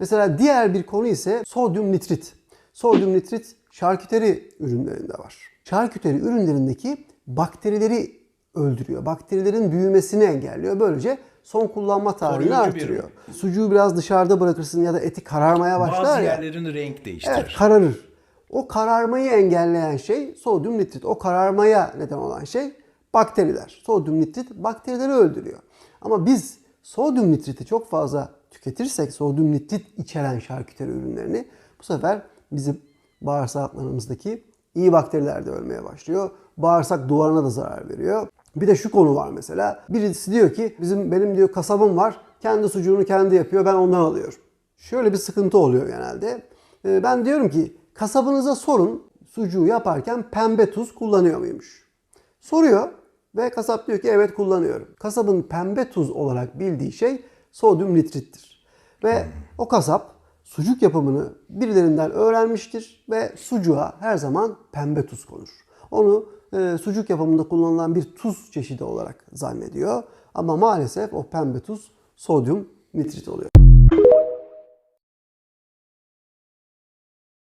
Mesela diğer bir konu ise sodyum nitrit. Sodyum nitrit şarküteri ürünlerinde var. Şarküteri ürünlerindeki bakterileri öldürüyor. Bakterilerin büyümesini engelliyor. Böylece son kullanma tarihini Koruyucu bir artırıyor. Sucuğu biraz dışarıda bırakırsın ya da eti kararmaya başlar Bazı ya. yerlerin renk değiştirir. Evet, kararır. O kararmayı engelleyen şey sodyum nitrit. O kararmaya neden olan şey bakteriler. Sodyum nitrit bakterileri öldürüyor. Ama biz sodyum nitriti çok fazla tüketirsek, sodyum nitrit içeren şarküteri ürünlerini bu sefer bizim bağırsaklarımızdaki iyi bakteriler de ölmeye başlıyor. Bağırsak duvarına da zarar veriyor. Bir de şu konu var mesela. Birisi diyor ki bizim benim diyor kasabım var. Kendi sucuğunu kendi yapıyor. Ben ondan alıyorum. Şöyle bir sıkıntı oluyor genelde. Ee, Ben diyorum ki kasabınıza sorun sucuğu yaparken pembe tuz kullanıyor muymuş? Soruyor ve kasap diyor ki evet kullanıyorum. Kasabın pembe tuz olarak bildiği şey sodyum nitrittir. Ve o kasap sucuk yapımını birilerinden öğrenmiştir ve sucuğa her zaman pembe tuz konur. Onu e, sucuk yapımında kullanılan bir tuz çeşidi olarak zannediyor. Ama maalesef o pembe tuz sodyum nitrit oluyor.